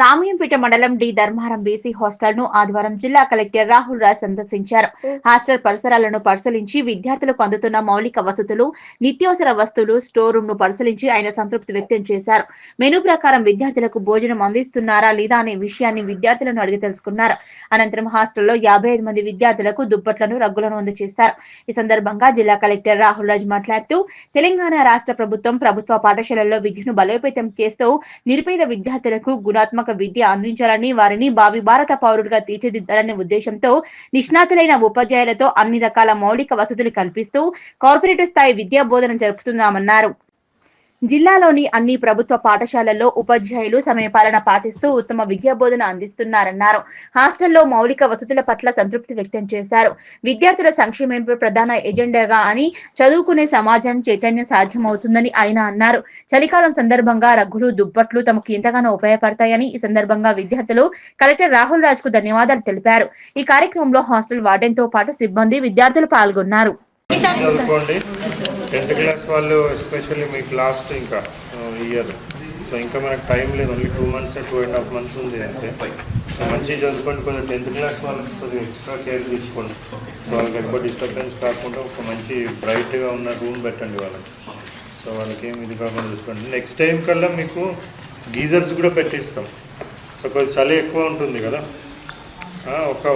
రామయంపేట మండలం D Dharmaram BC హాస్టల్ను ఆదివారం జిల్లా కలెక్టర్ రాహుల్ రాజ్ సందర్శించారు. హాస్టల్ పరిసరాలను పరిశీలించి విద్యార్థులకు అందుతున్న మౌలిక వసతులు నిత్యావసర వస్తువులు స్టోర్ రూమ్ను పరిశీలించి ఆయన సంతృప్తి వ్యక్తం చేశారు. మెనూ ప్రకారం విద్యార్థులకు భోజనం అందిస్తున్నారా లేదా అనే విషయాన్ని విద్యార్థులను అడిగి తెలుసుకున్నారు. అనంతరం హాస్టల్లో యాభై ఐదు మంది విద్యార్థులకు దుప్పట్లను రగ్గులను అందజేశారు. ఈ సందర్భంగా జిల్లా కలెక్టర్ రాహుల్ రాజ్ మాట్లాడుతూ తెలంగాణ రాష్ట్ర ప్రభుత్వం ప్రభుత్వ పాఠశాలల్లో విద్యను బలోపేతం చేస్తూ నిరుపేద విద్యార్థులకు గుణాత్మక విద్య అందించాలని వారిని భావి భారత పౌరుడిగా తీర్చిదిద్దాలనే ఉద్దేశంతో నిష్ణాతులైన ఉపాధ్యాయులతో అన్ని రకాల మౌలిక వసతులు కల్పిస్తూ కార్పొరేట్ స్థాయి విద్యా బోధన జరుపుతున్నామన్నారు. జిల్లాలోని అన్ని ప్రభుత్వ పాఠశాలల్లో ఉపాధ్యాయులు సమయపాలన పాటిస్తూ ఉత్తమ విద్యా బోధన అందిస్తున్నారన్నారు. హాస్టల్లో మౌలిక వసతుల పట్ల సంతృప్తి వ్యక్తం చేశారు. విద్యార్థుల సంక్షేమంపై ప్రధాన ఎజెండాగా అని చదువుకునే సమాజం చైతన్యం సాధ్యమవుతుందని ఆయన అన్నారు. చలికాలం సందర్భంగా రగ్గులు దుప్పట్లు తమకు ఎంతగానో ఉపయోగపడతాయని ఈ సందర్భంగా విద్యార్థులు కలెక్టర్ రాహుల్ రాజ్కు ధన్యవాదాలు తెలిపారు. ఈ కార్యక్రమంలో హాస్టల్ వార్డెన్తో పాటు సిబ్బంది విద్యార్థులు పాల్గొన్నారు. టెన్త్ క్లాస్ వాళ్ళు ఎస్పెషల్లీ మీకు లాస్ట్ ఇంకా ఇయర్ సో ఇంకా మనకు టైం లేదు. Only two months two and half months ఉంది అంతే. సో మంచిగా చదువుకోండి. కొంచెం టెన్త్ క్లాస్ వాళ్ళకి కొద్దిగా ఎక్స్ట్రా కేర్ తీసుకోండి. సో వాళ్ళకి ఎక్కువ డిస్టర్బెన్స్ కాకుండా ఒక మంచి బ్రైట్గా ఉన్న రూమ్ పెట్టండి వాళ్ళకి. సో వాళ్ళకి ఏం ఇది కాకుండా చూసుకోండి. నెక్స్ట్ టైం కల్లా మీకు గీజర్స్ కూడా పెట్టిస్తాం. సో కొంచెం చలి ఎక్కువ ఉంటుంది కదా. ఒక